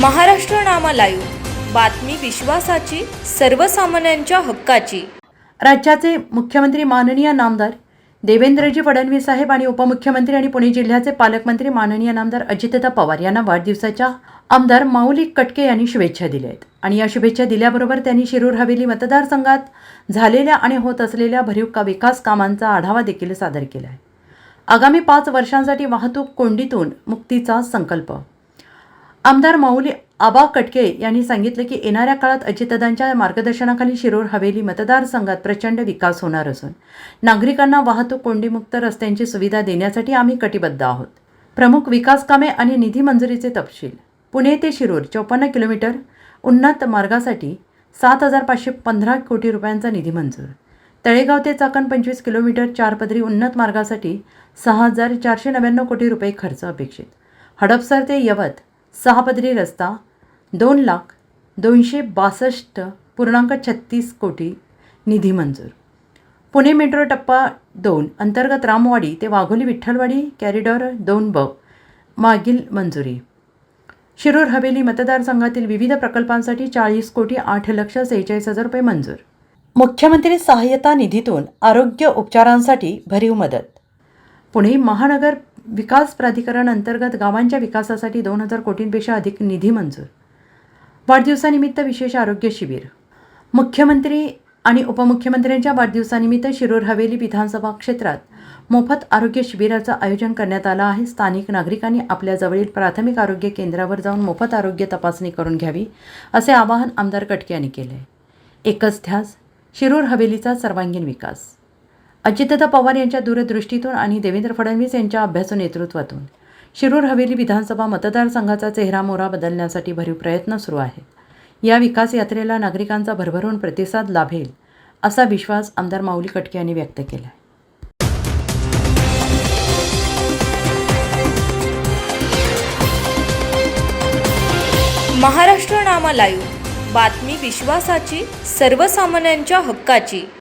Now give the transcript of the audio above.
महाराष्ट्र नामा live बातमी विश्वासाची सर्वसामान्यांच्या हक्काची. राज्याचे मुख्यमंत्री माननीय नामदार देवेंद्रजी फडणवीस साहेब आणि उपमुख्यमंत्री आणि पुणे जिल्ह्याचे पालकमंत्री माननीय नामदार अजितदा पवार यांना वाढदिवसाच्या आमदार माऊली कटके यांनी शुभेच्छा दिल्या आहेत. आणि या शुभेच्छा दिल्याबरोबर त्यांनी शिरूर हवेली मतदारसंघात झालेल्या आणि होत असलेल्या भरीव का विकास कामांचा आढावा देखील सादर केला आहे. आगामी पाच वर्षांसाठी वाहतूक कोंडीतून मुक्तीचा संकल्प आमदार माऊली आबा कटके यांनी सांगितले की येणाऱ्या काळात अजितदादांच्या मार्गदर्शनाखाली शिरोर हवेली मतदारसंघात प्रचंड विकास होणार असून नागरिकांना वाहतूक कोंडीमुक्त रस्त्यांची सुविधा देण्यासाठी आम्ही कटिबद्ध आहोत. प्रमुख विकास कामे आणि निधी मंजुरीचे तपशील. पुणे ते शिरूर चौपन्न किलोमीटर उन्नत मार्गासाठी सात हजार पाचशे पंधरा कोटी रुपयांचा निधी मंजूर. तळेगाव ते चाकण पंचवीस किलोमीटर चारपदरी उन्नत मार्गासाठी सहा हजार चारशे नव्याण्णव कोटी रुपये खर्च अपेक्षित. हडपसर ते यवत सहा पदरी रस्ता दोन लाख दोनशे बासष्ट पूर्णांक छत्तीस कोटी निधी मंजूर. पुणे मेट्रो टप्पा दोन अंतर्गत रामवाडी ते वाघोली विठ्ठलवाडी कॅरिडॉर दोन ब मागील मंजुरी. शिरूर हवेली मतदारसंघातील विविध प्रकल्पांसाठी चाळीस कोटी आठ लक्ष सेहेचाळीस हजार रुपये मंजूर. मुख्यमंत्री सहाय्यता निधीतून आरोग्य उपचारांसाठी भरीव मदत. पुणे महानगर विकास प्राधिकरण अंतर्गत गावांच्या विकासासाठी दोन हजार कोटींपेक्षा अधिक निधी मंजूर. वाढदिवसानिमित्त विशेष आरोग्य शिबिर. मुख्यमंत्री आणि उपमुख्यमंत्र्यांच्या वाढदिवसानिमित्त शिरूर हवेली विधानसभा क्षेत्रात मोफत आरोग्य शिबिराचं आयोजन करण्यात आलं आहे. स्थानिक नागरिकांनी आपल्या जवळील प्राथमिक आरोग्य केंद्रावर जाऊन मोफत आरोग्य तपासणी करून घ्यावी असे आवाहन आमदार कटके यांनी केले. आहे एकच ध्यास शिरूर हवेलीचा सर्वांगीण विकास. अजितदादा पवार यांच्या दूरदृष्टीतून आणि देवेंद्र फडणवीस यांच्या अभ्यासू नेतृत्वातून शिरूर हवेली विधानसभा मतदारसंघाचा चेहरा मोहरा बदलण्यासाठी भरीव प्रयत्न सुरू आहेत. या विकास यात्रेला नागरिकांचा भरभरून प्रतिसाद लाभेल असा विश्वास आमदार माऊली कटके यांनी व्यक्त केला आहे महाराष्ट्र नामा लाईव्ह. बातमी विश्वासाची सर्वसामान्यांच्या हक्काची.